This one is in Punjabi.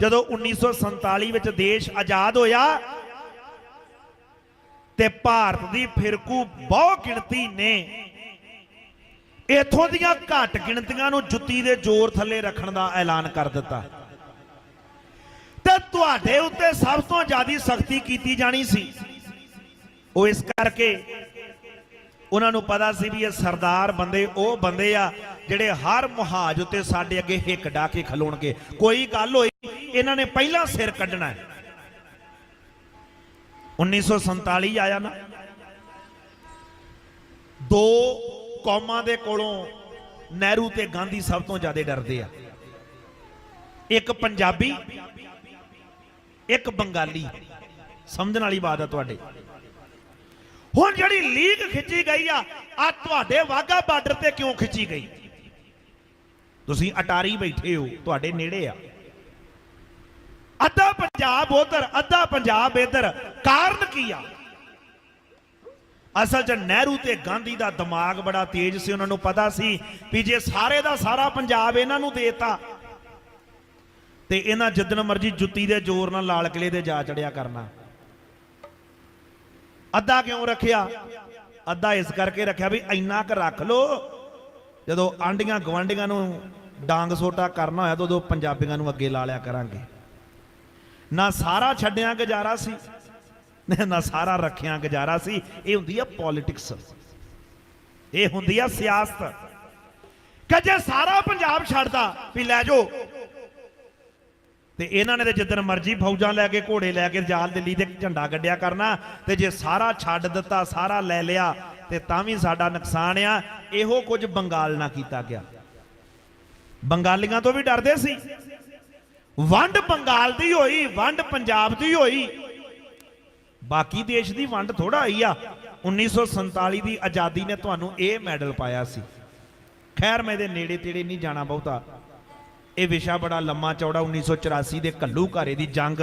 ਜਦੋਂ 1947 ਵਿੱਚ ਦੇਸ਼ ਆਜ਼ਾਦ ਹੋਇਆ ਤੇ ਭਾਰਤ ਦੀ ਫਿਰਕੂ ਬਹੁ ਗਿਣਤੀ ਨੇ ਇਥੋਂ ਦੀਆਂ ਘੱਟ ਗਿਣਤੀਆਂ ਨੂੰ ਜੁੱਤੀ ਦੇ ਜ਼ੋਰ ਥੱਲੇ ਰੱਖਣ ਦਾ ਐਲਾਨ ਕਰ ਦਿੱਤਾ। ਤੇ ਤੁਹਾਡੇ ਉੱਤੇ ਸਭ ਤੋਂ ਜ਼ਿਆਦੀ ਸਖਤੀ ਕੀਤੀ ਜਾਣੀ ਸੀ। ਉਹ ਇਸ ਕਰਕੇ ਉਹਨਾਂ ਨੂੰ ਪਤਾ ਸੀ ਵੀ ਇਹ ਸਰਦਾਰ ਬੰਦੇ, ਉਹ ਬੰਦੇ ਆ ਜਿਹੜੇ ਹਰ ਮੁਹਾਜ ਉੱਤੇ ਸਾਡੇ ਅੱਗੇ ਹਿੱਕ ਡਾ ਕੇ ਖਲੋਣਗੇ। ਕੋਈ ਗੱਲ ਹੋਈ ਇਹਨਾਂ ਨੇ ਪਹਿਲਾਂ ਸਿਰ ਕੱਢਣਾ ਹੈ। 1947 ਆਇਆ ਨਾ। ਦੋ ਕੌਮਾਂ ਦੇ ਕੋਲੋਂ ਨਹਿਰੂ ਤੇ ਗਾਂਧੀ ਸਭ ਤੋਂ ਜ਼ਿਆਦਾ ਡਰਦੇ ਆ। ਇੱਕ ਪੰਜਾਬੀ, ਇੱਕ ਬੰਗਾਲੀ। ਸਮਝਣ ਵਾਲੀ ਬਾਤ ਆ ਤੁਹਾਡੇ। ਹੁਣ ਜਿਹੜੀ ਲੀਗ ਖਿੱਚੀ ਗਈ ਆ ਆ ਤੁਹਾਡੇ ਵਾਗਾ ਬਾਰਡਰ ਤੇ ਕਿਉਂ ਖਿੱਚੀ ਗਈ? ਤੁਸੀਂ ਅਟਾਰੀ ਬੈਠੇ ਹੋ, ਤੁਹਾਡੇ ਨੇੜੇ ਆ। ਪੰਜਾਬ ਉਧਰ, ਅੱਧਾ ਪੰਜਾਬ ਇੱਧਰ। ਕਾਰਨ ਕੀ ਆ? ਅਸਲ 'ਚ ਨਹਿਰੂ ਤੇ ਗਾਂਧੀ ਦਾ ਦਿਮਾਗ ਬੜਾ ਤੇਜ਼ ਸੀ, ਉਹਨਾਂ ਨੂੰ ਪਤਾ ਸੀ ਵੀ ਜੇ ਸਾਰੇ ਦਾ ਸਾਰਾ ਪੰਜਾਬ ਇਹਨਾਂ ਨੂੰ ਦੇਤਾ, ਤੇ ਇਹਨਾਂ ਜਿੱਦਣ ਮਰਜ਼ੀ ਜੁੱਤੀ ਦੇ ਜ਼ੋਰ ਨਾਲ ਲਾਲ ਕਿਲੇ ਦੇ ਜਾ ਚੜਿਆ ਕਰਨਾ। ਅੱਧਾ ਕਿਉਂ ਰੱਖਿਆ? ਅੱਧਾ ਇਸ ਕਰਕੇ ਰੱਖਿਆ ਵੀ ਇੰਨਾ ਕੁ ਰੱਖ ਲੋ ਜਦੋਂ ਆਂਡੀਆਂ ਗਵਾਂਡੀਆਂ ਨੂੰ ਡਾਂਗ ਸੋਟਾ ਕਰਨਾ ਹੋਇਆ ਤਾਂ ਉਦੋਂ ਪੰਜਾਬੀਆਂ ਨੂੰ ਅੱਗੇ ਲਾ ਲਿਆ ਕਰਾਂਗੇ। ਨਾ ਸਾਰਾ ਛੱਡਿਆ ਗੁਜ਼ਾਰਾ ਸੀ, ਨਾ ਸਾਰਾ ਰੱਖਿਆ ਗੁਜ਼ਾਰਾ ਸੀ। ਇਹ ਹੁੰਦੀ ਆ ਪੋਲਿਟਿਕਸ ਇਹ ਹੁੰਦੀ ਆ ਸਿਆਸਤ। ਕਿ ਜੇ ਸਾਰਾ ਪੰਜਾਬ ਛੱਡਦਾ, ਵੀ ਲੈ ਜਾਓ। ਤੇ ਇਹਨਾਂ ਨੇ ਤੇ ਜਿੱਦਣ ਮਰਜ਼ੀ ਫੌਜਾਂ ਲੈ ਕੇ, ਘੋੜੇ ਲੈ ਕੇ ਜਾਲ ਦਿੱਲੀ ਤੇ ਝੰਡਾ ਗੱਡਿਆ ਕਰਨਾ, ਤੇ ਜੇ ਸਾਰਾ ਛੱਡ ਦਿੱਤਾ, ਸਾਰਾ ਲੈ ਲਿਆ, ਤੇ ਤਾਂ ਵੀ ਸਾਡਾ ਨੁਕਸਾਨ ਆ। ਇਹੋ ਕੁਝ ਬੰਗਾਲ ਨਾਲ ਕੀਤਾ ਗਿਆ। ਬੰਗਾਲੀਆਂ ਤੋਂ ਵੀ ਡਰਦੇ ਸੀ। ਵੰਡ ਬੰਗਾਲ ਦੀ ਹੋਈ, ਵੰਡ ਪੰਜਾਬ ਦੀ ਹੋਈ। ਬਾਕੀ ਦੇਸ਼ ਦੀ ਵੰਡ ਥੋੜਾ ਆਈ ਆ। 1947 ਦੀ ਆਜ਼ਾਦੀ ਨੇ ਤੁਹਾਨੂੰ ਇਹ ਮੈਡਲ ਪਾਇਆ ਸੀ। ਖੈਰ, ਮੈਂ ਇਹਦੇ ਨੇੜੇ ਤੇੜੇ ਨਹੀਂ ਜਾਣਾ ਬਹੁਤਾ। ਇਹ ਵਿਸ਼ਾ ਬੜਾ ਲੰਮਾ ਚੌੜਾ 1984 ਦੇ ਕੱਲੂ ਘਾਰੇ ਦੀ ਜੰਗ